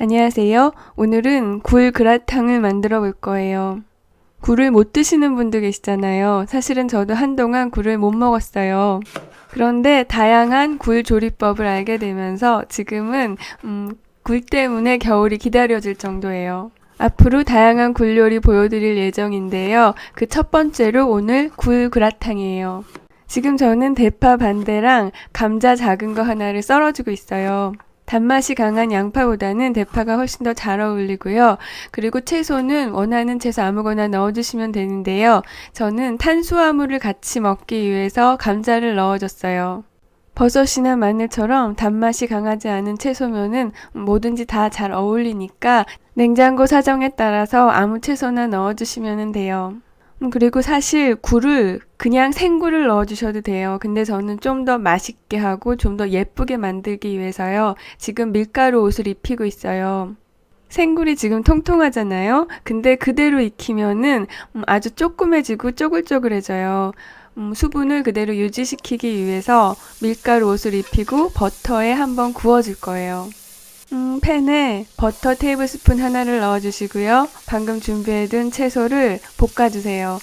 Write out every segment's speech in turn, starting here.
안녕하세요. 오늘은 굴 그라탕을 만들어 볼 거예요. 굴을 못 드시는 분도 계시잖아요. 사실은 저도 한동안 굴을 못 먹었어요. 그런데 다양한 굴 조리법을 알게 되면서 지금은 음, 굴 때문에 겨울이 기다려질 정도예요. 앞으로 다양한 굴 요리 보여드릴 예정인데요. 그 첫 번째로 오늘 굴 그라탕이에요. 지금 저는 대파 반대랑 감자 작은 거 하나를 썰어주고 있어요. 단맛이 강한 양파보다는 대파가 훨씬 더 잘 어울리고요. 그리고 채소는 원하는 채소 아무거나 넣어 주시면 되는데요. 저는 탄수화물을 같이 먹기 위해서 감자를 넣어 줬어요. 버섯이나 마늘처럼 단맛이 강하지 않은 채소면은 뭐든지 다 잘 어울리니까 냉장고 사정에 따라서 아무 채소나 넣어 주시면 돼요. 음, 그리고 사실 굴을 그냥 생굴을 넣어주셔도 돼요. 근데 저는 좀 더 맛있게 하고 좀 더 예쁘게 만들기 위해서요. 지금 밀가루 옷을 입히고 있어요. 생굴이 지금 통통하잖아요. 근데 그대로 익히면은 음, 아주 쪼그매지고 쪼글쪼글해져요. 음, 수분을 그대로 유지시키기 위해서 밀가루 옷을 입히고 버터에 한번 구워줄 거예요. 음, 팬에 버터 테이블 스푼 하나를 넣어주시고요. 방금 준비해둔 채소를 볶아주세요.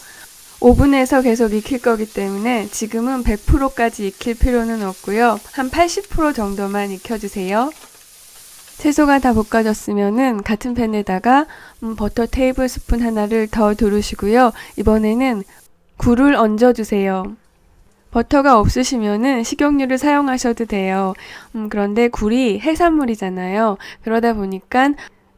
오븐에서 계속 익힐 거기 때문에 지금은 100%까지 익힐 필요는 없고요. 한 80% 정도만 익혀주세요. 채소가 다 볶아졌으면은 같은 팬에다가 음, 버터 테이블 스푼 하나를 더 두르시고요. 이번에는 굴을 얹어주세요. 버터가 없으시면은 식용유를 사용하셔도 돼요. 음, 그런데 굴이 해산물이잖아요. 그러다 보니까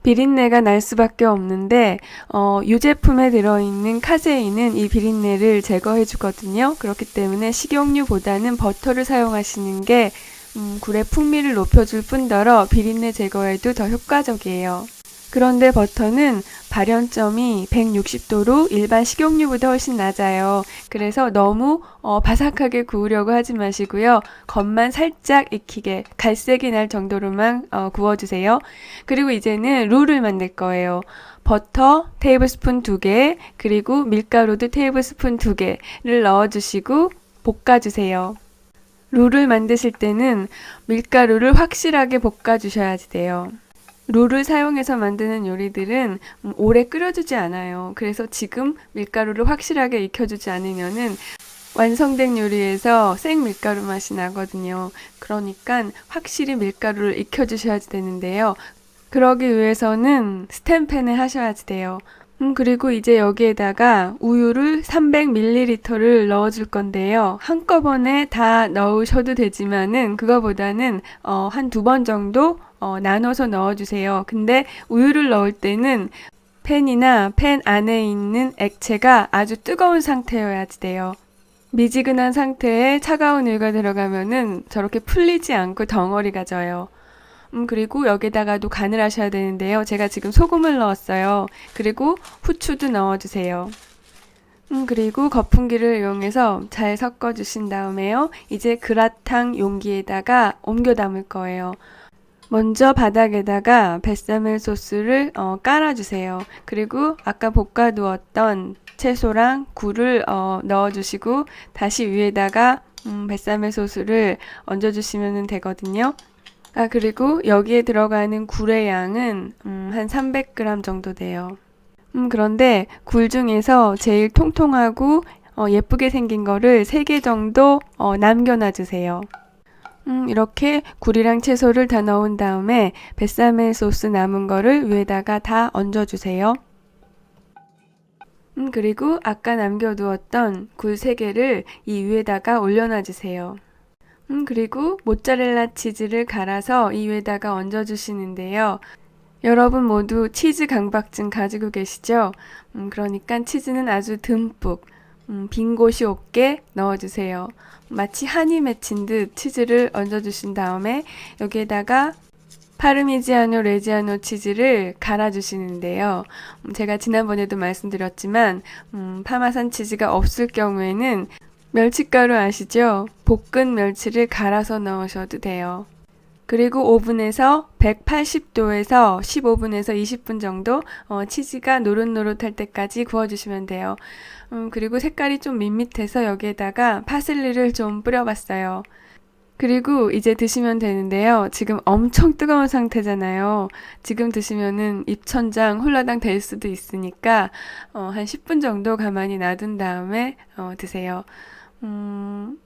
비린내가 날 수밖에 없는데 어, 유제품에 들어있는 카세인은 이 비린내를 제거해 주거든요. 그렇기 때문에 식용유보다는 버터를 사용하시는 게 음, 굴의 풍미를 높여줄 뿐더러 비린내 제거에도 더 효과적이에요. 그런데 버터는 발연점이 160도로 일반 식용유보다 훨씬 낮아요. 그래서 너무 어, 바삭하게 구우려고 하지 마시고요. 겉만 살짝 익히게 갈색이 날 정도로만 어, 구워주세요. 그리고 이제는 룰을 만들 거예요. 버터 테이블스푼 2개, 그리고 밀가루도 테이블스푼 2개를 넣어주시고 볶아주세요. 룰을 만드실 때는 밀가루를 확실하게 볶아주셔야 돼요. 룰을 사용해서 만드는 요리들은 음, 오래 끓여주지 않아요. 그래서 지금 밀가루를 확실하게 익혀주지 않으면은 완성된 요리에서 생 밀가루 맛이 나거든요. 그러니까 확실히 밀가루를 익혀주셔야 되는데요. 그러기 위해서는 스탬팬에 하셔야지 돼요. 음, 그리고 이제 여기에다가 우유를 300ml를 넣어줄 건데요. 한꺼번에 다 넣으셔도 되지만은 그거보다는 어, 한 두 번 정도 어, 나눠서 넣어주세요. 근데 우유를 넣을 때는 팬이나 팬 안에 있는 액체가 아주 뜨거운 상태여야지 돼요. 미지근한 상태에 차가운 우유가 들어가면은 저렇게 풀리지 않고 덩어리가 져요. 음, 그리고 여기다가도 간을 하셔야 되는데요. 제가 지금 소금을 넣었어요. 그리고 후추도 넣어주세요. 음, 그리고 거품기를 이용해서 잘 섞어주신 다음에요. 이제 그라탕 용기에다가 옮겨 담을 거예요. 먼저 바닥에다가 베사멜 소스를 어, 깔아주세요. 그리고 아까 볶아 두었던 채소랑 굴을 어, 넣어주시고 다시 위에다가 음, 베사멜 소스를 얹어주시면 되거든요. 아 그리고 여기에 들어가는 굴의 양은 음, 한 300g 정도 돼요. 음, 그런데 굴 중에서 제일 통통하고 어, 예쁘게 생긴 거를 3개 정도 어, 남겨놔 주세요. 음, 이렇게 굴이랑 채소를 다 넣은 다음에 베사멜 소스 남은 거를 위에다가 다 얹어주세요. 음, 그리고 아까 남겨두었던 굴 3개를 이 위에다가 올려놔 주세요. 음, 그리고 모짜렐라 치즈를 갈아서 이 위에다가 얹어주시는데요. 여러분 모두 치즈 강박증 가지고 계시죠? 음, 그러니까 치즈는 아주 듬뿍 음, 빈 곳이 없게 넣어주세요. 마치 한이 맺힌 듯 치즈를 얹어주신 다음에 여기에다가 파르미지아노 레지아노 치즈를 갈아주시는데요. 음, 제가 지난번에도 말씀드렸지만 음, 파마산 치즈가 없을 경우에는 멸치가루 아시죠? 볶은 멸치를 갈아서 넣으셔도 돼요. 그리고 오븐에서 180도에서 15분에서 20분 정도 어, 치즈가 노릇노릇할 때까지 구워주시면 돼요. 음, 그리고 색깔이 좀 밋밋해서 여기에다가 파슬리를 좀 뿌려봤어요. 그리고 이제 드시면 되는데요. 지금 엄청 뜨거운 상태잖아요. 지금 드시면은 입천장 홀라당 될 수도 있으니까 어, 한 10분 정도 가만히 놔둔 다음에 어, 드세요. 음,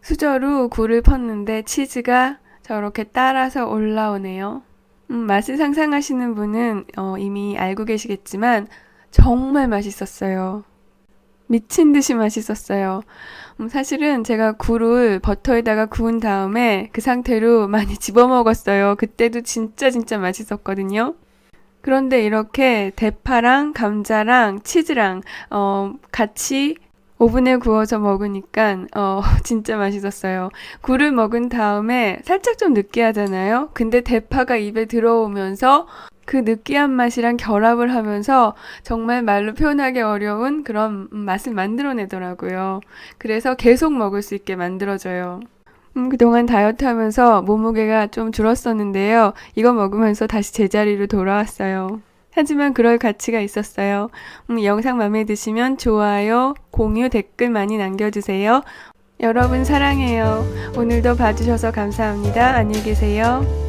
수저로 굴을 펐는데 치즈가 저렇게 따라서 올라오네요. 음, 맛을 상상하시는 분은 어, 이미 알고 계시겠지만 정말 맛있었어요. 미친 듯이 맛있었어요. 음, 사실은 제가 굴을 버터에다가 구운 다음에 그 상태로 많이 집어 먹었어요. 그때도 진짜 진짜 맛있었거든요. 그런데 이렇게 대파랑 감자랑 치즈랑 어, 같이 오븐에 구워서 먹으니까 어, 진짜 맛있었어요. 굴을 먹은 다음에 살짝 좀 느끼하잖아요. 근데 대파가 입에 들어오면서 그 느끼한 맛이랑 결합을 하면서 정말 말로 표현하기 어려운 그런 음, 맛을 만들어내더라고요. 그래서 계속 먹을 수 있게 만들어줘요. 음, 그동안 다이어트 하면서 몸무게가 좀 줄었었는데요. 이거 먹으면서 다시 제자리로 돌아왔어요. 하지만 그럴 가치가 있었어요. 음, 영상 마음에 드시면 좋아요, 공유, 댓글 많이 남겨주세요. 여러분 사랑해요. 오늘도 봐주셔서 감사합니다. 안녕히 계세요.